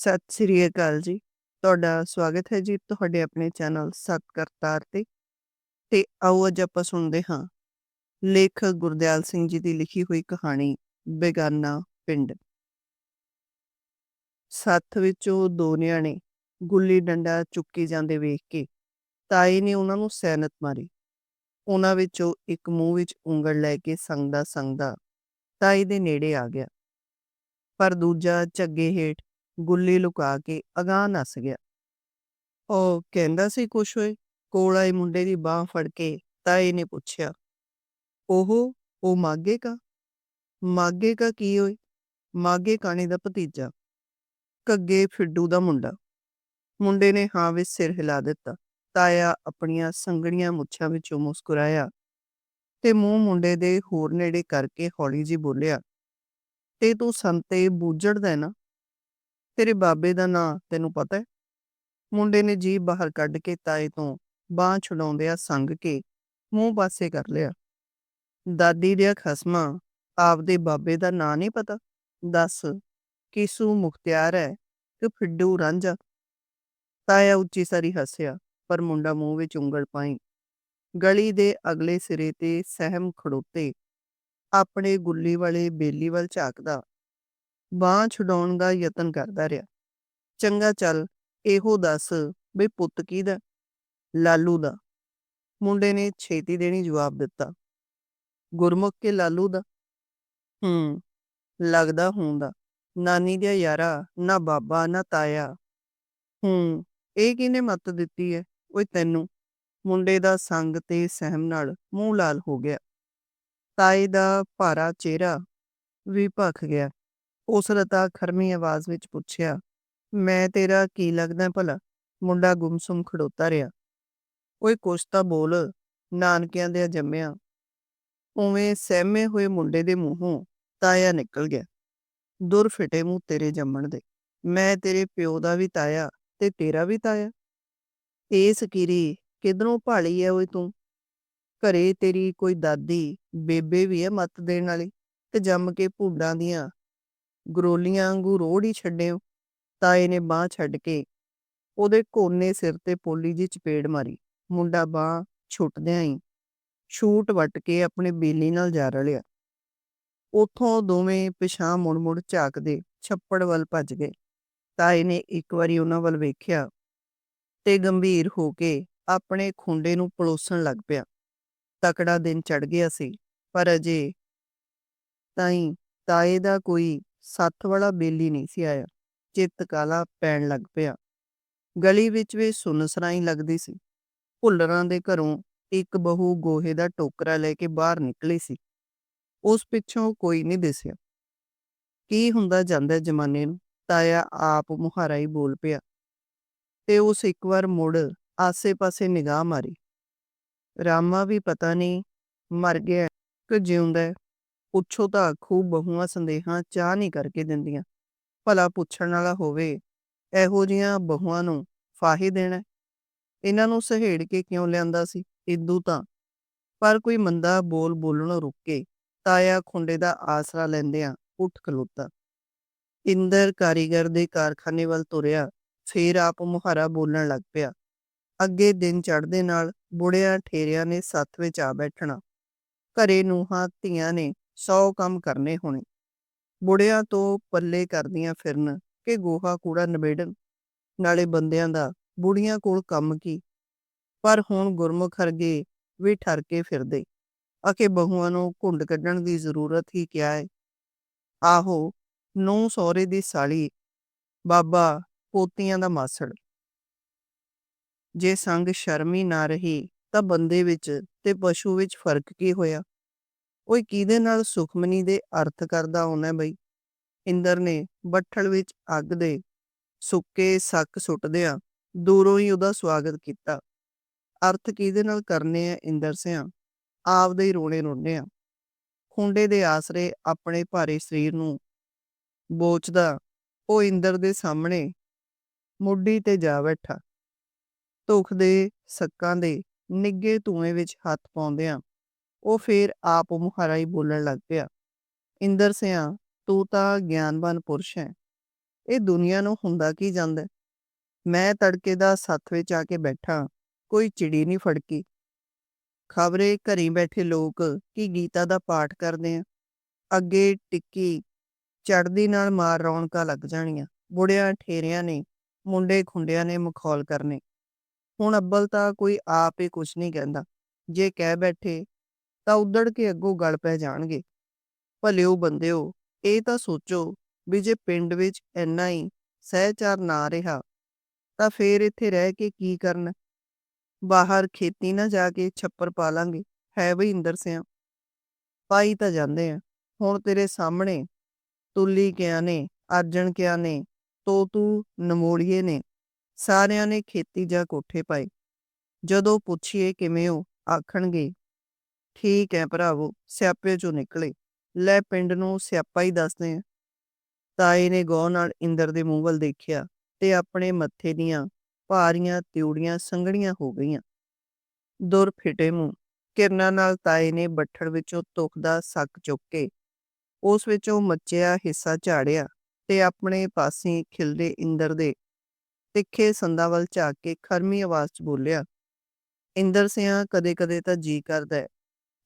ਸਤਿ ਸ੍ਰੀ ਅਕਾਲ ਜੀ। ਤੁਹਾਡਾ ਸਵਾਗਤ ਹੈ ਜੀ ਤੁਹਾਡੇ ਆਪਣੇ ਚੈਨਲ ਸਤ ਕਰਤਾਰ ਤੇ। ਤੇ ਆਓ ਅੱਜ ਆਪਾਂ ਸੁਣਦੇ ਹਾਂ ਲੇਖਕ ਗੁਰਦਿਆਲ ਸਿੰਘ ਜੀ ਦੀ ਲਿਖੀ ਹੋਈ ਕਹਾਣੀ, ਬੇਗਾਨਾ ਪਿੰਡ। ਸੱਥ ਵਿੱਚੋਂ ਦੋ ਨਿਆਣੇ ਗੁੱਲੀ ਡੰਡਾ ਚੁੱਕੀ ਜਾਂਦੇ ਵੇਖ ਕੇ ਤਾਈ ਨੇ ਉਹਨਾਂ ਨੂੰ ਸੈਨਤ ਮਾਰੀ। ਉਹਨਾਂ ਵਿੱਚੋਂ ਇੱਕ ਮੂੰਹ ਵਿੱਚ ਉਂਗਲ ਲੈ ਕੇ ਸੰਗਦਾ ਸੰਗਦਾ ਤਾਈ ਦੇ ਨੇੜੇ ਆ ਗਿਆ। ਪਰ ਦੂਜਾ ਝੱਗੇ ਹੇਠ ਗੁੱਲੀ ਲੁਕਾ ਕੇ ਅਗਾਂਹ ਨੱਸ ਗਿਆ। ਉਹ ਕਹਿੰਦਾ ਸੀ, ਕੁਛ ਹੋਏ ਕੋਲ ਆਏ ਮੁੰਡੇ ਦੀ ਬਾਹ ਫੜ ਕੇ ਤਾਏ ਨੇ ਪੁੱਛਿਆ ਉਹ ਉਹ ਮਾਗੇ ਕਾ? ਮਾਗੇ ਕਾ ਕੀ ਹੋਏ ਮਾਗੇ ਕਾਣੇ ਦਾ ਭਤੀਜਾ ਕੱਗੇ ਫਿੱਡੂ ਦਾ ਮੁੰਡਾ। ਮੁੰਡੇ ਨੇ ਹਾਂ ਵਿੱਚ ਸਿਰ ਹਿਲਾ ਦਿੱਤਾ। ਤਾਇਆ ਆਪਣੀਆਂ ਸੰਗਣੀਆਂ ਮੁੱਛਾਂ ਵਿੱਚੋਂ ਮੁਸਕਰਾਇਆ ਤੇ ਮੂੰਹ ਮੁੰਡੇ ਦੇ ਹੋਰ ਨੇੜੇ ਕਰਕੇ ਹੌਲੀ ਜੀ ਬੋਲਿਆ, ਤੇ ਤੂੰ ਸੰਤੇ ਬੂਝੜਦਾ ਹੈ ਨਾ? ਤੇਰੇ ਬਾਬੇ ਦਾ ਨਾਂ ਤੈਨੂੰ ਪਤਾ ਹੈ? ਮੁੰਡੇ ਨੇ ਜੀਭ ਬਾਹਰ ਕੱਢ ਕੇ ਤਾਏ ਤੋਂ ਬਾਹ ਛੁਡਾਉਂਦਿਆਂ ਸੰਗ ਕੇ ਮੂੰਹ ਪਾਸੇ ਕਰ ਲਿਆ। ਦਾਦੀ ਦੇ ਖਸਮਾ ਆਪਦੇ ਬਾਬੇ ਦਾ ਨਾਂ ਨਹੀਂ ਪਤਾ। ਦੱਸ ਕਿਸੂ ਮੁਖਤਿਆਰ ਹੈ ਕਿ ਫਿੱਡੂ ਰਾਂਝਾ? ਤਾਇਆ ਉੱਚੀ ਸਾਰੀ ਹੱਸਿਆ, ਪਰ ਮੁੰਡਾ ਮੂੰਹ ਵਿੱਚ ਉਂਗਲ ਪਾਈ। ਗਲੀ ਦੇ ਅਗਲੇ ਸਿਰੇ ਤੇ ਸਹਿਮ ਖੜੋਤੇ ਆਪਣੇ ਗੁੱਲੀ ਵਾਲੇ ਬੇਲੀ ਵੱਲ ਝਾਕਦਾ। ਬਾਹ ਛੁਡਾਉਣ ਦਾ ਯਤਨ ਕਰਦਾ ਰਿਹਾ। ਚੰਗਾ ਚੱਲ, ਇਹੋ ਦੱਸ ਬਈ ਪੁੱਤ ਕਿਹਦਾ? ਲਾਲੂ ਦਾ। ਮੁੰਡੇ ਨੇ ਛੇਤੀ ਦੇਣੀ ਜਵਾਬ ਦਿੱਤਾ। ਗੁਰਮੁਖ ਕੇ ਲਾਲੂ ਦਾ? ਹੂੰ, ਲੱਗਦਾ ਹੁੰਦਾ ਨਾਨੀ ਦਾ ਯਾਰਾ, ਨਾ ਬਾਬਾ, ਨਾ ਤਾਇਆ। ਹੂੰ, ਇਹ ਕਿਹਨੇ ਮੱਤ ਦਿੱਤੀ ਹੈ ਓਏ ਤੈਨੂੰ। ਮੁੰਡੇ ਦਾ ਸੰਗ ਤੇ ਸਹਿਮ ਨਾਲ ਮੂੰਹ ਲਾਲ ਹੋ ਗਿਆ। ਤਾਏ ਦਾ ਭਾਰਾ ਚਿਹਰਾ ਵੀ ਭਖ ਗਿਆ। ਉਸ ਰਤਾ ਖਰਮੀ ਆਵਾਜ਼ ਵਿੱਚ ਪੁੱਛਿਆ, ਮੈਂ ਤੇਰਾ ਕੀ ਲੱਗਦਾ ਭਲਾ? ਮੁੰਡਾ ਗੁੰਮਸੁਮ ਖੜੋਤਾ ਰਿਹਾ। ਓਏ ਕੁਛ ਤਾਂ ਬੋਲ, ਨਾਨਕਿਆਂ ਦੇ ਜੰਮਿਆ ਉਵੇਂ ਸਹਿਮੇ ਹੋਏ ਮੁੰਡੇ ਦੇ ਮੂੰਹੋਂ ਤਾਇਆ ਨਿਕਲ ਗਿਆ। ਦੁਰ ਫਿਟੇ ਮੂੰਹ ਤੇਰੇ ਜੰਮਣ ਦੇ। ਮੈਂ ਤੇਰੇ ਪਿਓ ਦਾ ਵੀ ਤਾਇਆ ਤੇ ਤੇਰਾ ਵੀ ਤਾਇਆ। ਇਹ ਸਕੀਰੀ, ਕਿਧਰੋਂ ਭਾਲੀ ਐ ਓਏ ਤੂੰ? ਘਰੇ ਤੇਰੀ ਕੋਈ ਦਾਦੀ, ਬੇਬੇ ਵੀ ਐ ਮੱਤ ਦੇਣ ਵਾਲੀ ਤੇ ਜੰਮ ਕੇ ਭੂੰਡਾਂ ਦੀਆਂ ਗਰੋਲੀਆਂ ਵਾਂਗੂ ਰੋੜ ਹੀ ਛੱਡਿਓ ਤਾਏ ਨੇ ਬਾਹ ਛੱਡ ਕੇ ਉਹਦੇ ਕੋਨੇ ਸਿਰ ਤੇ ਪੋਲੀ ਜੀ ਚਪੇੜ ਮਾਰੀ। ਮੁੰਡਾ ਬਾਹ ਛੁੱਟਦਿਆਂ ਹੀ ਛੂਟ ਵੱਟ ਕੇ ਆਪਣੇ ਬੇਲੀ ਨਾਲ ਜਾ ਰਲਿਆ। ਉਥੋਂ ਦੋਵੇਂ ਪਿਛਾਂ ਮੁੜ-ਮੁੜ ਝਾਕਦੇ ਛੱਪੜ ਵੱਲ ਭੱਜ ਗਏ। ਤਾਏ ਨੇ ਇੱਕ ਵਾਰੀ ਉਹਨਾਂ ਵੱਲ ਵੇਖਿਆ ਤੇ ਗੰਭੀਰ ਹੋ ਕੇ ਆਪਣੇ ਖੁੰਡੇ ਨੂੰ ਪਲੋਸਣ ਲੱਗ ਪਿਆ। ਤਕੜਾ ਦਿਨ ਚੜ ਗਿਆ ਸੀ, ਪਰ ਅਜੇ ਤਾਈ ਤਾਏ ਦਾ ਕੋਈ ਸੱਥ ਵਾਲਾ ਬੇਲੀ ਨਹੀਂ ਸੀ ਆਇਆ। ਚਿੱਤ ਕਾਲਾ ਪੈਣ ਲੱਗ ਪਿਆ। ਗਲੀ ਵਿੱਚ ਵੀ ਸੁਨਸਰਾਈ ਲੱਗਦੀ ਸੀ। ਭੁੱਲਰਾਂ ਦੇ ਘਰੋਂ ਇੱਕ ਬਹੂ ਗੋਹੇ ਦਾ ਟੋਕਰਾ ਲੈ ਕੇ ਬਾਹਰ ਨਿਕਲੀ ਸੀ। ਉਸ ਪਿੱਛੋਂ ਕੋਈ ਨਹੀਂ ਦਿਸਿਆ। ਕੀ ਹੁੰਦਾ ਜਾਂਦਾ ਜਮਾਨੇ ਨੂੰ, ਤਾਇਆ ਆਪ ਮੁਹਾਰਾ ਹੀ ਬੋਲ ਪਿਆ। ਤੇ ਉਸ ਇੱਕ ਵਾਰ ਮੁੜ ਆਸੇ-ਪਾਸੇ ਨਿਗਾਹ ਮਾਰੀ। ਰਾਮਾ ਵੀ ਪਤਾ ਨਹੀਂ ਮਰ ਗਿਆ ਕਿ ਜਿਉਂਦਾ ਪੁੱਛੋ ਤਾਂ ਖੂਬ ਬਹੂਆਂ ਸੰਦੇਹਾਂ ਚਾਹ ਨਹੀਂ ਕਰਕੇ ਦਿੰਦੀਆਂ। ਭਲਾ ਪੁੱਛਣ ਵਾਲਾ ਹੋਵੇ, ਇਹੋ ਜੀਆਂ ਬਹੂਆਂ ਨੂੰ ਫਾਹੀ ਦੇਣਾ ਇਹਨਾਂ ਨੂੰ ਸਹੇੜ ਕੇ ਕਿਉਂ ਲਿਆਂਦਾ ਸੀ? ਇਦੂ ਤਾਂ। ਪਰ ਕੋਈ ਮੰਦਾ ਬੋਲ ਬੋਲਣੋਂ ਰੁੱਕ ਕੇ ਤਾਇਆ ਖੁੰਡੇ ਦਾ ਆਸਰਾ ਲੈਂਦਿਆਂ ਉੱਠ ਖਲੋਤਾ। ਇੰਦਰ ਕਾਰੀਗਰ ਦੇ ਕਾਰਖਾਨੇ ਵੱਲ ਤੁਰਿਆ, ਫੇਰ ਆਪ ਮੁਹਾਰਾ ਬੋਲਣ ਲੱਗ ਪਿਆ। ਅੱਗੇ ਦਿਨ ਚੜ੍ਹਦੇ ਨਾਲ ਬੁੜਿਆਂ ਠੇਰਿਆਂ ਨੇ ਸੱਥ ਵਿੱਚ ਆ ਬੈਠਣਾ। ਘਰੇ ਨੂੰਹਾਂ ਧੀਆਂ ਨੇ 100 ਕੰਮ ਕਰਨੇ ਹੋਣੇ। ਬੁੜਿਆਂ ਤੋਂ ਪੱਲੇ ਕਰਦੀਆਂ ਫਿਰਨ ਕਿ ਗੋਹਾ ਕੂੜਾ ਨਵੇੜਨ ਨਾਲੇ ਬੰਦਿਆਂ ਦਾ, ਬੁੜੀਆਂ ਕੋਲ ਕੰਮ ਕੀ? ਪਰ ਹੁਣ ਗੁਰਮੁਖ ਹਰਗੇ ਵੀ ਠਰ ਕੇ ਫਿਰਦੇ। ਅਕੇ ਬਹੂਆਂ ਨੂੰ ਘੁੰਡ ਕੱਢਣ ਦੀ ਜ਼ਰੂਰਤ ਹੀ ਕਿਆ ਹੈ ਆਹੋ ਨੂੰ ਸੌਰੇ ਦੀ ਸਾਲੀ, ਬਾਬਾ ਪੋਤੀਆਂ ਦਾ ਮਾਸੜ। ਜੇ ਸੰਗ ਸ਼ਰਮੀ ਨਾ ਰਹੀ ਤਾਂ ਬੰਦੇ ਵਿੱਚ ਤੇ ਪਸ਼ੂ ਵਿੱਚ ਫ਼ਰਕ ਕੀ ਹੋਇਆ? ਓਏ ਕਿਹਦੇ ਨਾਲ ਸੁਖਮਨੀ ਦੇ ਅਰਥ ਕਰਦਾ ਹੋਣਾ ਬਈ? ਇੰਦਰ ਨੇ ਬੱਠਲ ਵਿੱਚ ਅੱਗ ਦੇ ਸੁੱਕੇ ਸੱਕ ਸੁੱਟਦਿਆਂ ਦੂਰੋਂ ਹੀ ਉਹਦਾ ਸਵਾਗਤ ਕੀਤਾ। ਅਰਥ ਕਿਹਦੇ ਨਾਲ ਕਰਨੇ ਆ ਇੰਦਰ ਸਿਆਂ? ਆਪਦੇ ਹੀ ਰੋਣੇ ਰੋਣੇ ਆ। ਖੁੰਡੇ ਦੇ ਆਸਰੇ ਆਪਣੇ ਭਾਰੇ ਸਰੀਰ ਨੂੰ ਬੋਚਦਾ ਉਹ ਇੰਦਰ ਦੇ ਸਾਹਮਣੇ ਮੁੱਢੀ ਤੇ ਜਾ ਬੈਠਾ। ਧੁੱਖ ਦੇ ਸੱਕਾਂ ਦੇ ਨਿੱਗੇ ਧੂਏ ਵਿੱਚ ਹੱਥ ਪਾਉਂਦਿਆਂ ਉਹ ਫੇਰ ਆਪ ਮੁਹਾਰਾ ਹੀ ਬੋਲਣ ਲੱਗ ਪਿਆ, ਇੰਦਰ ਸਿਆਂ, ਤੂੰ ਤਾਂ ਗਿਆਨਵਾਨ ਪੁਰਸ਼ ਹੈ। ਇਹ ਦੁਨੀਆ ਨੂੰ ਹੁੰਦਾ ਕੀ ਜਾਂਦਾ? ਮੈਂ ਤੜਕੇ ਦਾ ਸੱਥ ਵਿੱਚ ਆ ਕੇ ਬੈਠਾ, ਕੋਈ ਚਿੜੀ ਨਹੀਂ ਫੜਕੀ। ਖਬਰੇ ਘਰੀ ਬੈਠੇ ਲੋਕ ਕੀ ਗੀਤਾ ਦਾ ਪਾਠ ਕਰਦੇ ਆ? ਅੱਗੇ ਟਿੱਕੀ ਚੜਦੀ ਨਾਲ ਮਾਰ ਰੌਣਕਾਂ ਲੱਗ ਜਾਣੀਆਂ। ਬੁੜਿਆਂ ਠੇਰਿਆਂ ਨੇ, ਮੁੰਡੇ ਖੁੰਡਿਆਂ ਨੇ ਮਖੌਲ ਕਰਨੇ। ਹੁਣ ਅੱਬਲ ਤਾਂ ਕੋਈ ਆਪ ਹੀ ਕੁਛ ਨਹੀਂ ਕਹਿੰਦਾ। ਜੇ ਕਹਿ ਬੈਠੇ ਤਾਂ ਉਦੜ ਕੇ ਅੱਗੋਂ ਗਲ ਪੈ ਜਾਣਗੇ। ਭਲਿਓ ਬੰਦਿਓ ਇਹ ਤਾਂ ਸੋਚੋ ਵੀ ਜੇ ਪਿੰਡ ਵਿੱਚ ਇੰਨਾ ਹੀ ਸਹਿਚਾਰ ਨਾ ਰਿਹਾ, ਤਾਂ ਫੇਰ ਇੱਥੇ ਰਹਿ ਕੇ ਕੀ ਕਰਨ? ਬਾਹਰ ਖੇਤੀ ਨਾ ਜਾ ਕੇ ਛੱਪਰ ਪਾ ਲਾਂਗੇ, ਹੈ ਬਈ ਇੰਦਰ ਸਿਆਂ। ਪਾਈ ਤਾਂ ਜਾਂਦੇ ਆ। ਹੁਣ ਤੇਰੇ ਸਾਹਮਣੇ ਤੁੱਲੀ ਕਿਆ ਨੇ ਅਰਜਨ ਕਿਆ ਨੇ, ਤੋਤੂ ਨਮੋੜੀਏ ਨੇ, ਸਾਰਿਆਂ ਨੇ ਖੇਤੀ ਜਾਂ ਕੋਠੇ ਪਾਏ। ਜਦੋਂ ਪੁੱਛੀਏ ਕਿਵੇਂ ਹੋ, ਆਖਣਗੇ ਠੀਕ ਹੈ ਭਰਾਵੋ, ਸਿਆਪੇ ਚੋਂ ਨਿਕਲੇ। ਲੈ ਪਿੰਡ ਨੂੰ ਸਿਆਪਾ ਹੀ ਦੱਸਦੇ ਆ ਤਾਏ ਨੇ ਗੌਰ ਨਾਲ ਇੰਦਰ ਦੇ ਮੂੰਹ ਵੱਲ ਦੇਖਿਆ ਤੇ ਆਪਣੇ ਮੱਥੇ ਦੀਆਂ ਭਾਰੀਆਂ, ਤਿਉੜੀਆਂ ਸੰਘਣੀਆਂ ਹੋ ਗਈਆਂ। ਦੁਰ ਫਿਟੇ ਮੂੰਹ, ਕਿਰਨਾਂ ਨਾਲ ਤਾਏ ਨੇ ਬੱਠੜ ਵਿੱਚੋਂ ਤੁਖ ਦਾ ਸੱਕ ਚੁੱਕ ਕੇ ਉਸ ਵਿੱਚੋਂ ਮੱਚਿਆ ਹਿੱਸਾ ਝਾੜਿਆ ਤੇ ਆਪਣੇ ਪਾਸੇ ਖਿਲਦੇ ਇੰਦਰ ਦੇ ਤਿੱਖੇ ਸੰਦਾਂ ਵੱਲ ਝਾਕ ਕੇ ਖਰਮੀ ਆਵਾਜ਼ 'ਚ ਬੋਲਿਆ, ਇੰਦਰ ਸਿਆਂ, ਕਦੇ-ਕਦੇ ਤਾਂ ਜੀ ਕਰਦਾ ਹੈ।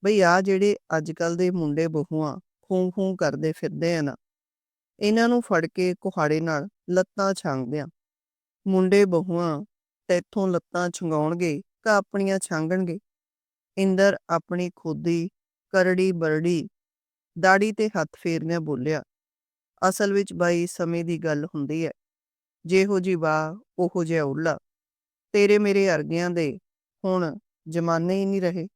ਬਈ ਆ ਜਿਹੜੇ ਅੱਜ ਕੱਲ ਦੇ ਮੁੰਡੇ ਬਹੂਆਂ ਖੂੰ ਖੂੰ ਕਰਦੇ ਫਿਰਦੇ ਆ ਨਾ, ਇਹਨਾਂ ਨੂੰ ਫੜ ਕੇ ਕੁਹਾੜੇ ਨਾਲ ਲੱਤਾਂ ਛਾਂਗਦਿਆਂ ਮੁੰਡੇ ਬਹੂਆਂ ਤੈਥੋਂ ਲੱਤਾਂ ਛੰਗਾਉਣਗੇ ਤਾਂ ਆਪਣੀਆਂ ਛਾਂਗਣਗੇ। ਇੰਦਰ ਆਪਣੀ ਖੁਦੀ, ਕਰੜੀ, ਬਰੜੀ ਦਾੜੀ ਤੇ ਹੱਥ ਫੇਰਨਿਆਂ ਬੋਲਿਆ, ਅਸਲ ਵਿੱਚ ਬਾਈ ਸਮੇਂ ਦੀ ਗੱਲ ਹੁੰਦੀ ਹੈ ਜਿਹੋ ਜੀ ਵਾਹ, ਉਹੋ ਜਿਹਾ ਉੱਲਾ ਤੇਰੇ ਮੇਰੇ ਅਰਗਿਆਂ ਦੇ ਹੁਣ ਜਮਾਨੇ ਹੀ ਨਹੀਂ ਰਹੇ।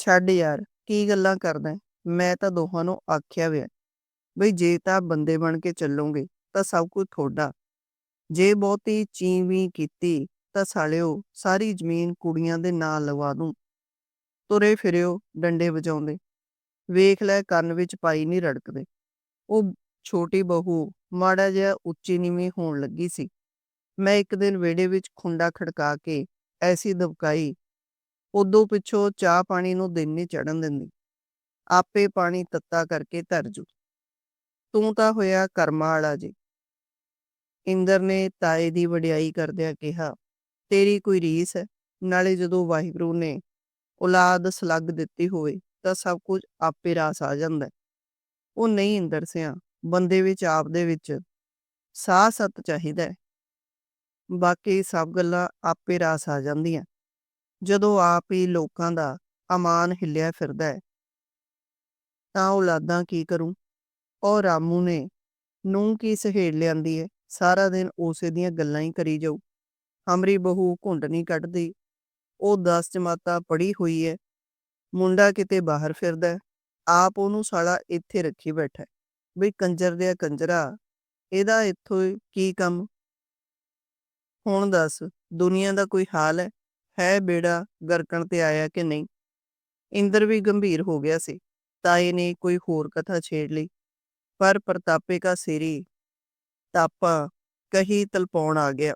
ਛੱਡ ਯਾਰ, ਕੀ ਗੱਲਾਂ ਕਰਦਾ ਮੈਂ ਤਾਂ ਦੋਹਾਂ ਨੂੰ ਆਖਿਆ ਵਿਆ ਬਈ ਜੇ ਤਾਂ ਬੰਦੇ ਬਣ ਕੇ ਚੱਲੋਗੇ, ਤਾਂ ਸਭ ਕੁਝ ਤੁਹਾਡਾ। ਜੇ ਬਹੁਤੀ ਚੀਵੀਂ ਕੀਤੀ, ਤਾਂ ਸਾਲਿਓ, ਸਾਰੀ ਜ਼ਮੀਨ ਕੁੜੀਆਂ ਦੇ ਨਾਂ ਲਵਾ ਦੂੰ। ਤੁਰੇ ਫਿਰਿਓ, ਡੰਡੇ ਵਜਾਉਂਦੇ। ਵੇਖ ਲੈ ਕੰਨ ਵਿੱਚ ਪਾਈ ਨਹੀਂ ਰੜਕਦੇ। ਉਹ ਛੋਟੀ ਬਹੂ ਮਾੜਾ ਜਿਹਾ ਉੱਚੀ ਨੀਵੀਂ ਹੋਣ ਲੱਗੀ ਸੀ। ਮੈਂ ਇੱਕ ਦਿਨ ਵਿਹੜੇ ਵਿੱਚ ਖੁੰਡਾ ਖੜਕਾ ਕੇ ਐਸੀ ਦਬਕਾਈ ਉਦੋਂ ਪਿੱਛੋਂ ਚਾਹ ਪਾਣੀ ਨੂੰ ਦਿਨ ਨਹੀਂ ਚੜਨ ਦਿੰਦੀ। ਆਪੇ ਪਾਣੀ ਤੱਤਾ ਕਰਕੇ ਧਰ ਜੂ। ਤੂੰ ਤਾਂ ਹੋਇਆ ਕਰਮਾਂ ਵਾਲਾ ਜੀ। ਇੰਦਰ ਨੇ ਤਾਏ ਦੀ ਵਡਿਆਈ ਕਰਦਿਆਂ ਕਿਹਾ, ਤੇਰੀ ਕੋਈ ਰੀਸ ਹੈ? ਨਾਲੇ ਜਦੋਂ ਵਾਹਿਗੁਰੂ ਨੇ ਔਲਾਦ ਸਲੱਗ ਦਿੱਤੀ ਹੋਵੇ, ਤਾਂ ਸਭ ਕੁਝ ਆਪੇ ਰਾਸ ਆ ਜਾਂਦਾ ਉਹ ਨਹੀਂ ਇੰਦਰ ਸਿਆ, ਬੰਦੇ ਵਿੱਚ ਆਪ ਦੇ ਵਿੱਚ ਸਾਹ ਸਤ ਚਾਹੀਦਾ ਹੈ। ਬਾਕੀ ਸਭ ਗੱਲਾਂ ਆਪੇ ਰਾਸ ਆ ਜਾਂਦੀਆਂ। ਜਦੋਂ ਆਪ ਹੀ ਲੋਕਾਂ ਦਾ ਅਮਾਨ ਹਿੱਲਿਆ ਫਿਰਦਾ ਹੈ। ਤਾਂ ਔਲਾਦਾਂ ਕੀ ਕਰੂੰ? ਉਹ ਰਾਮੂ ਨੇ ਨੂੰ ਕੀ ਸਹੇੜ ਲਿਆਂਦੀ ਹੈ ਸਾਰਾ ਦਿਨ ਉਸੇ ਦੀਆਂ ਗੱਲਾਂ ਹੀ ਕਰੀ ਜਾਊ। ਹਮਰੀ ਬਹੂ ਘੁੰਡ ਨਹੀਂ ਕੱਢਦੀ। ਉਹ 10 ਜਮਾਤਾਂ ਪੜ੍ਹੀ ਹੋਈ ਹੈ ਮੁੰਡਾ ਕਿਤੇ ਬਾਹਰ ਫਿਰਦਾ ਆਪ ਉਹਨੂੰ ਸਾਲਾ ਇੱਥੇ ਰੱਖੀ ਬੈਠਾ ਵੀ ਕੰਜਰ ਦਿਆ ਕੰਜਰਾ, ਇਹਦਾ ਇੱਥੋਂ ਕੀ ਕੰਮ? ਹੁਣ ਦੱਸ, ਦੁਨੀਆ ਦਾ ਕੋਈ ਹਾਲ ਹੈ? ਹੈ ਬੇੜਾ ਗਰਕਣ ਤੇ ਆਇਆ ਕਿ ਨਹੀਂ? ਇੰਦਰ ਵੀ ਗੰਭੀਰ ਹੋ ਗਿਆ ਸੀ ਤਾਏ ਨੇ ਕੋਈ ਹੋਰ ਕਥਾ ਛੇੜ ਲਈ। ਪਰ ਪ੍ਰਤਾਪੇ ਕਾ ਸਿਰੀ ਤਾਪਾ ਕਹੀ ਤਲਪਾਉਣ ਆ ਗਿਆ।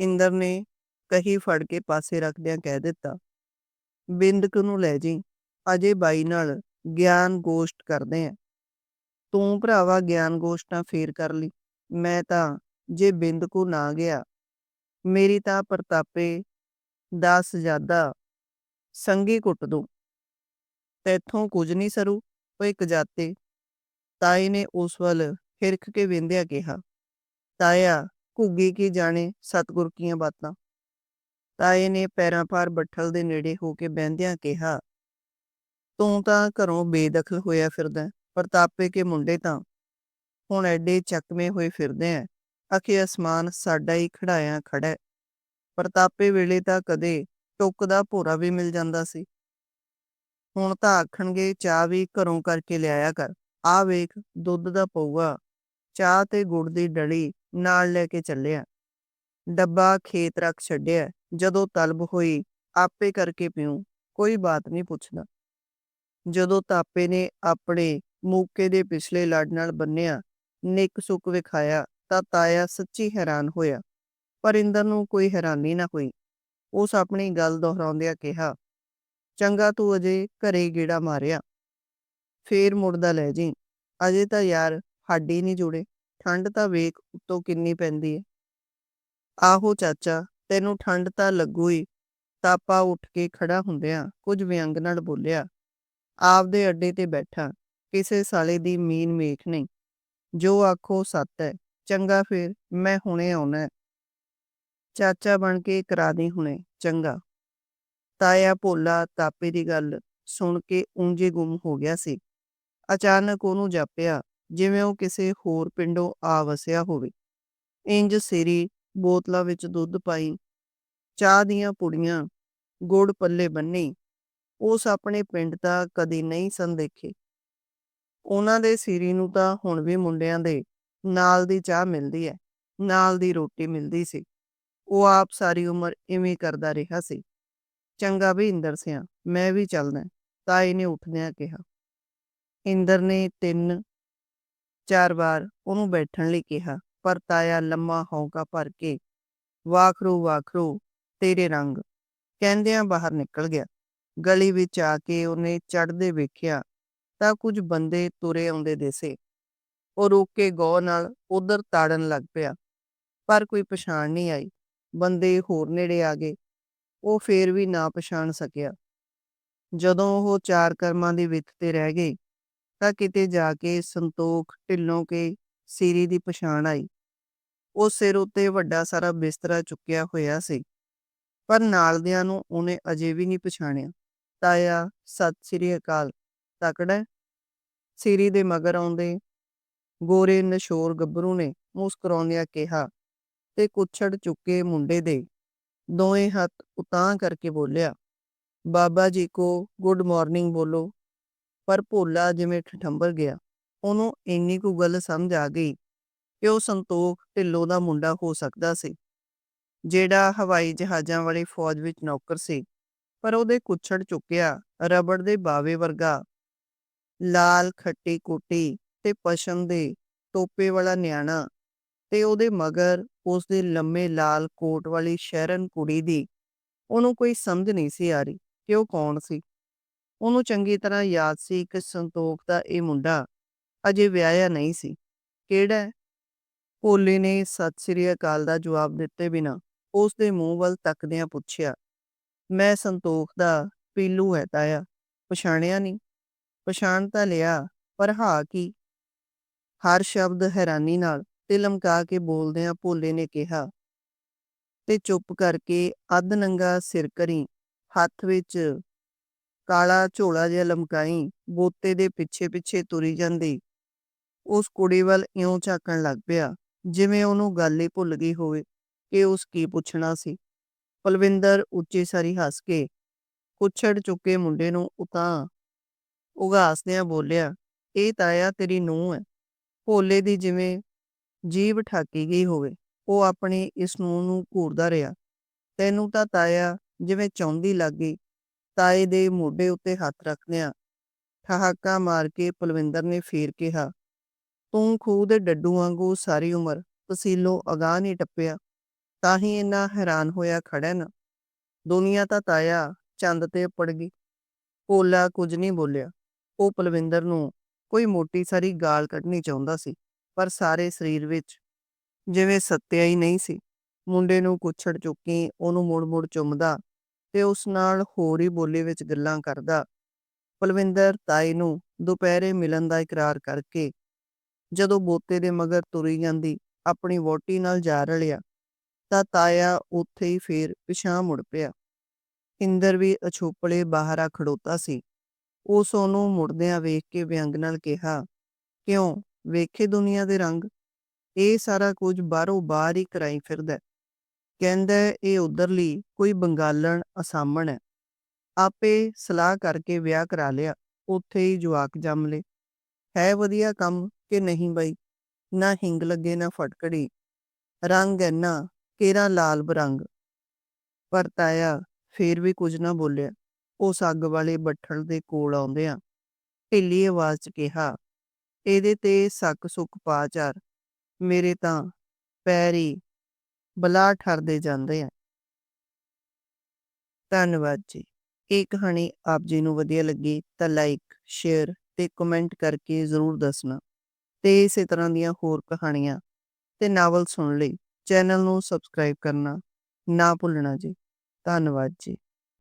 ਇੰਦਰ ਨੇ ਕਹੀ ਫੜ ਕੇ ਪਾਸੇ ਰੱਖਦਿਆਂ ਕਹਿ ਦਿੱਤਾ, ਬਿੰਦਕ ਨੂੰ ਲੈ ਜੀ, ਅਜੇ ਬਾਈ ਨਾਲ ਗਿਆਨ ਗੋਸ਼ਟ ਕਰਦੇ ਆ। ਤੂੰ ਭਰਾਵਾ ਗਿਆਨ ਗੋਸ਼ਟਾਂ ਫੇਰ ਕਰ ਲਈ, ਮੈਂ ਤਾਂ ਜੇ ਬਿੰਦਕੂ ਨਾ ਗਿਆ, ਮੇਰੀ ਤਾਂ ਪ੍ਰਤਾਪੇ ਦਾ ਸਜਾਦਾ ਸੰਗੀ ਕੁੱਟ ਦੋ। ਤੈਥੋਂ ਕੁਝ ਨਹੀਂ ਸਰੂ ਓਏ ਕਜਾਤੇ ਤਾਏ ਨੇ ਉਸ ਵੱਲ ਹਿਰਖ ਕੇ ਵੇਂਦਿਆ ਕਿਹਾ, ਤਾਇਆ, ਘੁੱਗੀ ਕੀ ਜਾਣੇ ਸਤਗੁਰ ਕੀਆਂ ਬਾਤਾਂ? ਤਾਏ ਨੇ ਪੈਰਾਂ ਪਾਰ ਬੱਠਲ ਦੇ ਨੇੜੇ ਹੋ ਕੇ ਬਹਿੰਦਿਆਂ ਕਿਹਾ, ਤੂੰ ਤਾਂ ਘਰੋਂ ਬੇਦਖਲ ਹੋਇਆ ਫਿਰਦਾ ਪ੍ਰਤਾਪੇ ਕੇ ਮੁੰਡੇ ਤਾਂ ਹੁਣ ਐਡੇ ਚੱਕਵੇਂ ਹੋਏ ਫਿਰਦੇ ਐ। ਅਖੇ ਅਸਮਾਨ ਸਾਡਾ ਹੀ ਖੜਾਇਆ ਖੜਾ। ਪਰਤਾਪੇ ਵੇਲੇ ਤਾਂ ਕਦੇ ਟੁੱਕ ਦਾ ਭੋਰਾ ਵੀ ਮਿਲ ਜਾਂਦਾ ਸੀ। ਹੁਣ ਤਾਂ ਆਖਣਗੇ ਚਾਹ ਵੀ ਘਰੋਂ ਕਰਕੇ ਲਿਆਇਆ ਕਰ। ਆ ਵੇਖ, ਦੁੱਧ ਦਾ ਪਊਆ। ਚਾਹ ਤੇ ਗੁੜ ਦੀ ਡਲੀ ਨਾਲ ਲੈ ਕੇ ਚੱਲਿਆ। ਡੱਬਾ ਖੇਤ ਰੱਖ ਛੱਡਿਆ। ਜਦੋਂ ਤਲਬ ਹੋਈ, ਆਪੇ ਕਰਕੇ ਪੀਉ ਕੋਈ ਬਾਤ ਨਹੀਂ ਪੁੱਛਦਾ। ਜਦੋਂ ਤਾਪੇ ਨੇ ਆਪਣੇ ਮੂਕੇ ਦੇ ਪਿਛਲੇ ਲੜ ਨਾਲ ਬੰਨਿਆ, ਨਿੱਕ ਸੁੱਕ ਵਿਖਾਇਆ, ਤਾਂ ਤਾਇਆ ਸੱਚੀ ਹੈਰਾਨ ਹੋਇਆ। ਪਰ ਇੰਦਰ ਨੂੰ ਕੋਈ ਹੈਰਾਨੀ ਨਾ ਹੋਈ। ਉਸ ਆਪਣੀ ਗੱਲ ਦੁਹਰਾਉਂਦਿਆਂ ਕਿਹਾ, ਚੰਗਾ ਤੂੰ ਅਜੇ ਘਰੇ ਗੇੜਾ ਮਾਰਿਆ। ਫੇਰ ਮੁੜਦਾ ਲੈ ਜੀ। ਅਜੇ ਤਾਂ ਯਾਰ ਹੱਡੀ ਨਹੀਂ ਜੁੜੇ। ਠੰਡ ਤਾਂ ਵੇਖ ਉੱਤੋਂ ਕਿੰਨੀ ਪੈਂਦੀ ਹੈ ਆਹੋ ਚਾਚਾ, ਤੈਨੂੰ ਠੰਡ ਤਾਂ ਲੱਗੂ ਹੀ ਤਾਪਾ ਉੱਠ ਕੇ ਖੜਾ ਹੁੰਦਿਆਂ ਕੁਝ ਵਿਅੰਗ ਨਾਲ ਬੋਲਿਆ, ਆਪਦੇ ਅੱਡੇ ਤੇ ਬੈਠਾ। ਕਿਸੇ ਸਾਲੇ ਦੀ ਮੀਨ ਮੇਖ ਨਹੀਂ। ਜੋ ਆਖੋ ਸੱਤ ਹੈ ਚੰਗਾ ਫੇਰ ਮੈਂ ਹੁਣੇ ਆਉਣਾ ਚਾਚਾ ਬਣ ਕੇ ਕਰਾ ਦੇ ਹੁਣੇ, ਚੰਗਾ। ਤਾਇਆ ਭੋਲਾ ਤਾਪੇ ਦੀ ਗੱਲ ਸੁਣ ਕੇ ਉਂਝੇ ਗੁੰਮ ਹੋ ਗਿਆ ਸੀ। ਅਚਾਨਕ ਉਹਨੂੰ ਜਾਪਿਆ, ਜਿਵੇਂ ਉਹ ਕਿਸੇ ਹੋਰ ਪਿੰਡੋਂ ਆ ਵਸਿਆ ਹੋਵੇ। ਇੰਜ ਸਿਰੀ ਬੋਤਲਾਂ ਵਿੱਚ ਦੁੱਧ ਪਾਈ, ਚਾਹ ਦੀਆਂ ਪੁੜੀਆਂ, ਗੁੜ ਪੱਲੇ ਬੰਨੀ। ਉਸ ਆਪਣੇ ਪਿੰਡ ਤਾਂ ਕਦੀ ਨਹੀਂ ਸਨ ਦੇਖੇ। ਉਹਨਾਂ ਦੇ ਸਿਰੀ ਨੂੰ ਤਾਂ ਹੁਣ ਵੀ ਮੁੰਡਿਆਂ ਦੇ ਨਾਲ ਦੀ ਚਾਹ ਮਿਲਦੀ ਹੈ, ਨਾਲ ਦੀ ਰੋਟੀ ਮਿਲਦੀ ਸੀ। ਉਹ ਆਪ ਸਾਰੀ ਉਮਰ ਇਵੇਂ ਕਰਦਾ ਰਿਹਾ ਸੀ। ਚੰਗਾ ਵੀ ਇੰਦਰ ਸਿਆ, ਮੈਂ ਵੀ ਚੱਲਦਾ ਤਾਈ ਨੇ ਉੱਠਦਿਆਂ ਕਿਹਾ। ਇੰਦਰ ਨੇ ਤਿੰਨ, ਚਾਰ ਵਾਰ ਉਹਨੂੰ ਬੈਠਣ ਲਈ ਕਿਹਾ, ਪਰ ਤਾਇਆ ਲੰਮਾ ਹੌਂਕਾ ਭਰ ਕੇ, ਵਾਖਰੂ ਵਾਖਰੂ, ਤੇਰੇ ਰੰਗ। ਕਹਿੰਦਿਆਂ ਬਾਹਰ ਨਿਕਲ ਗਿਆ। ਗਲੀ ਵਿੱਚ ਆ ਕੇ ਉਹਨੇ ਚੜਦੇ ਵੇਖਿਆ ਤਾਂ ਕੁਝ ਬੰਦੇ ਤੁਰੇ ਆਉਂਦੇ ਦਿਸੇ। ਉਹ ਰੋਕ ਕੇ ਗੌਰ ਨਾਲ ਉਧਰ ਤਾੜਨ ਲੱਗ ਪਿਆ, ਪਰ ਕੋਈ ਪਛਾਣ ਨਹੀਂ ਆਈ। ਬੰਦੇ ਹੋਰ ਨੇੜੇ ਆ ਗਏ, ਉਹ ਫੇਰ ਵੀ ਨਾ ਪਛਾਣ ਸਕਿਆ। ਜਦੋਂ ਉਹ ਚਾਰ ਕਰਮਾਂ ਦੀ ਵਿੱਥ ਤੇ ਰਹਿ ਗਏ, ਤਾਂ ਕਿਤੇ ਜਾ ਕੇ ਸੰਤੋਖ, ਢਿੱਲੋਂ ਕੇ ਸੀਰੀ ਦੀ ਪਛਾਣ ਆਈ। ਉਹ ਸਿਰ ਉੱਤੇ ਵੱਡਾ ਸਾਰਾ ਬਿਸਤਰਾ ਚੁੱਕਿਆ ਹੋਇਆ ਸੀ, ਪਰ ਨਾਲਦਿਆਂ ਨੂੰ ਉਹਨੇ ਅਜੇ ਵੀ ਨਹੀਂ ਪਛਾਣਿਆ। ਤਾਇਆ, ਸਤਿ ਸ੍ਰੀ ਅਕਾਲ, ਤਕੜਾ ਸੀਰੀ ਦੇ ਮਗਰ ਆਉਂਦੇ ਗੋਰੇ ਨਸ਼ੋਰ ਗੱਭਰੂ ਨੇ ਮੁਸਕਰਾਉਂਦਿਆਂ ਕਿਹਾ ਤੇ ਕੁੱਛੜ ਚੁੱਕੇ ਮੁੰਡੇ ਦੇ ਦੋਵੇਂ ਹੱਥ ਉਤਾਂ ਕਰਕੇ ਬੋਲਿਆ, ਬਾਬਾ ਜੀ ਕੋ, ਗੁੱਡ ਮਾਰਨਿੰਗ ਬੋਲੋ। ਪਰ ਭੋਲਾ ਜਿਵੇਂ ਠਠੰਬਰ ਗਿਆ, ਉਹਨੂੰ ਇੰਨੀ ਕੁ ਗੱਲ ਸਮਝ ਆ ਗਈ ਕਿ ਉਹ ਸੰਤੋਖ ਢਿੱਲੋਂ ਦਾ ਮੁੰਡਾ ਹੋ ਸਕਦਾ ਸੀ, ਜਿਹੜਾ ਹਵਾਈ ਜਹਾਜ਼ਾਂ ਵਾਲੀ ਫੌਜ ਵਿੱਚ ਨੌਕਰ ਸੀ, ਪਰ ਉਹਦੇ ਕੁੱਛੜ ਚੁੱਕਿਆ ਰਬੜ ਦੇ ਬਾਵੇ ਵਰਗਾ, ਲਾਲ ਖੱਟੀ ਕੋਟੀ ਤੇ ਪਸ਼ਮ ਦੇ ਟੋਪੇ ਵਾਲਾ ਨਿਆਣਾ ਤੇ ਉਹਦੇ ਮਗਰ ਉਸ ਦੇ ਲੰਮੇ ਲਾਲ ਕੋਟ ਵਾਲੀ ਸ਼ਹਿਰਨ ਕੁੜੀ ਦੀ ਉਹਨੂੰ ਕੋਈ ਸਮਝ ਨਹੀਂ ਸੀ ਆ ਰਹੀ ਕਿ ਉਹ ਕੌਣ ਸੀ। ਉਹਨੂੰ ਚੰਗੀ ਤਰ੍ਹਾਂ ਯਾਦ ਸੀ ਕਿ ਸੰਤੋਖ ਦਾ ਇਹ ਮੁੰਡਾ ਅਜੇ ਵਿਆਹਿਆ ਨਹੀਂ ਸੀ। ਕਿਹੜਾ ਭੋਲੇ ਨੇ ਸਤਿ ਸ੍ਰੀ ਅਕਾਲ ਦਾ ਜਵਾਬ ਦਿੱਤੇ ਬਿਨਾ ਉਸ ਦੇ ਮੂੰਹ ਵੱਲ ਤੱਕਦਿਆਂ ਪੁੱਛਿਆ, ਮੈਂ ਸੰਤੋਖ ਦਾ ਪੀਲੂ ਹੈ ਤਾਇਆ ਪਛਾਣਿਆ ਨਹੀਂ? ਪਛਾਣ ਤਾਂ ਲਿਆ, ਪਰ ਹਾਂ ਕੀ? ਹਰ ਸ਼ਬਦ ਹੈਰਾਨੀ ਨਾਲ ਤੇ ਲਮਕਾ ਕੇ ਬੋਲਦਿਆਂ ਭੋਲੇ ਨੇ ਕਿਹਾ, ਤੇ ਚੁੱਪ ਕਰਕੇ ਅੱਧ ਨੰਗਾ ਸਿਰ ਕਰੀ, ਹੱਥ ਵਿੱਚ ਕਾਲਾ ਝੋਲਾ ਜਿਹਾ ਲਮਕਾਈ, ਬੋਤੇ ਦੇ ਪਿੱਛੇ ਪਿੱਛੇ ਤੁਰੀ ਜਾਂਦੀ। ਉਸ ਕੁੜੀ ਵੱਲ ਇਉਂ ਝਾਕਣ ਲੱਗ ਪਿਆ, ਜਿਵੇਂ ਉਹਨੂੰ ਗੱਲ ਹੀ ਭੁੱਲ ਗਈ ਹੋਵੇ ਕਿ ਉਸ ਕੀ ਪੁੱਛਣਾ ਸੀ। ਪਲਵਿੰਦਰ ਉੱਚੀ ਸਾਰੀ ਹੱਸ ਕੇ ਕੁੱਛੜ ਚੁੱਕੇ ਮੁੰਡੇ ਨੂੰ ਉਤਾਂ ਉਗਾਸਦਿਆਂ ਬੋਲਿਆ, ਇਹ ਤਾਇਆ ਤੇਰੀ ਨੂੰਹ ਹੈ ਭੋਲੇ ਦੀ ਜਿਵੇਂ ਜੀਭ ਠਾਕੀ ਗਈ ਹੋਵੇ, ਉਹ ਆਪਣੇ ਇਸ ਨੂੰਹ ਨੂੰ ਘੂਰਦਾ ਰਿਹਾ। ਤੈਨੂੰ ਤਾਂ ਤਾਇਆ ਜਿਵੇਂ ਚੌਂਦੀ ਲੱਗ ਗਈ ਤਾਏ ਦੇ ਮੋਢੇ ਉੱਤੇ ਹੱਥ ਰੱਖਦਿਆਂ ਠਹਾਕਾ ਮਾਰ ਕੇ ਪਲਵਿੰਦਰ ਨੇ ਫੇਰ ਕਿਹਾ, ਤੂੰ ਖੂਹ ਦੇ ਡੱਡੂ ਵਾਂਗੂ ਸਾਰੀ ਉਮਰ ਤਸੀਲੋਂ ਅਗਾਹ ਨਹੀਂ ਟੱਪਿਆ, ਤਾਂ ਹੀ ਇੰਨਾ ਹੈਰਾਨ ਹੋਇਆ ਖੜਾ ਨਾ। ਦੁਨੀਆ ਤਾਂ ਤਾਇਆ ਚੰਦ ਤੇ ਪੜ ਗਈ। ਭੋਲਾ ਕੁਝ ਨਹੀਂ ਬੋਲਿਆ। ਉਹ ਪਲਵਿੰਦਰ ਨੂੰ ਕੋਈ ਮੋਟੀ ਸਾਰੀ ਗਾਲ ਕੱਢਣੀ ਚਾਹੁੰਦਾ ਸੀ। ਪਰ ਸਾਰੇ ਸਰੀਰ ਵਿੱਚ ਜਿਵੇਂ ਸੱਤਿਆ ਹੀ ਨਹੀਂ ਸੀ। ਮੁੰਡੇ ਨੂੰ ਕੁੱਛੜ ਚੁੱਕੀ, ਉਹਨੂੰ ਮੁੜ-ਮੁੜ ਚੁੰਮਦਾ ਤੇ ਉਸ ਨਾਲ ਹੋਰ ਹੀ ਬੋਲੀ ਵਿੱਚ ਗੱਲਾਂ ਕਰਦਾ, ਪਲਵਿੰਦਰ, ਤਾਈ ਨੂੰ ਦੁਪਹਿਰੇ ਮਿਲਣ ਦਾ ਇਕਰਾਰ ਕਰਕੇ ਜਦੋਂ ਬੋਤੇ ਦੇ ਮਗਰ ਤੁਰੀ ਜਾਂਦੀ, ਆਪਣੀ ਵੋਟੀ ਨਾਲ ਜਾ ਰਲਿਆ, ਤਾਂ ਤਾਇਆ ਉੱਥੇ ਹੀ ਫੇਰ ਪਿਛਾਂ ਮੁੜ ਪਿਆ। ਇੰਦਰ ਵੀ ਅਛੋਪਲੇ ਬਾਹਰ ਆ ਖੜੋਤਾ ਸੀ। ਉਸ ਉਹਨੂੰ ਮੁੜਦਿਆਂ ਵੇਖ ਕੇ ਵਿਅੰਗ ਨਾਲ ਕਿਹਾ, ਕਿਉਂ? ਵੇਖੇ ਦੁਨੀਆ ਦੇ ਰੰਗ, ਇਹ ਸਾਰਾ ਕੁਝ ਬਾਹਰੋਂ ਬਾਹਰ ਹੀ ਕਰਾਈ ਫਿਰਦਾ ਕਹਿੰਦਾ ਹੈ, ਇਹ ਉਧਰਲੀ ਕੋਈ ਬੰਗਾਲਣ ਅਸਾਮਣ ਹੈ। ਆਪੇ ਸਲਾਹ ਕਰਕੇ ਵਿਆਹ ਕਰਾ ਲਿਆ, ਉੱਥੇ ਹੀ ਜਵਾਕ ਜੰਮ ਲੇ ਹੈ ਵਧੀਆ ਕੰਮ ਕਿ ਨਹੀਂ ਬਈ? ਨਾ ਹਿੰਗ ਲੱਗੇ, ਨਾ ਫਟਕੜੀ। ਰੰਗ ਐਨਾ ਕੇਰਾ ਲਾਲ ਬਰੰਗ? ਪਰ ਤਾਇਆ ਫੇਰ ਵੀ ਕੁਝ ਨਾ ਬੋਲਿਆ। ਉਸ ਅੱਗ ਵਾਲੇ ਬੱਠਲ ਦੇ ਕੋਲ ਆਉਂਦਿਆਂ ਢਿੱਲੀ ਆਵਾਜ਼ 'ਚ ਕਿਹਾ ਇਹਦੇ ਤੇ ਸੱਕ ਸੁੱਕ ਪਾ ਚਾਰ ਮੇਰੇ ਤਾਂ ਪੈਰ ਹੀ ਬਲਾ ਠਰਦੇ ਜਾਂਦੇ ਆ। ਧੰਨਵਾਦ ਜੀ। ਇਹ ਕਹਾਣੀ ਆਪ ਜੀ ਨੂੰ ਵਧੀਆ ਲੱਗੀ ਤਾਂ ਲਾਈਕ ਸ਼ੇਅਰ ਤੇ ਕਮੈਂਟ ਕਰਕੇ ਜ਼ਰੂਰ ਦੱਸਣਾ। ਤੇ ਇਸੇ ਤਰ੍ਹਾਂ ਦੀਆਂ ਹੋਰ ਕਹਾਣੀਆਂ ਤੇ ਨਾਵਲ ਸੁਣਨ ਲਈ ਚੈਨਲ ਨੂੰ ਸਬਸਕ੍ਰਾਈਬ ਕਰਨਾ ਨਾ ਭੁੱਲਣਾ ਜੀ। ਧੰਨਵਾਦ ਜੀ।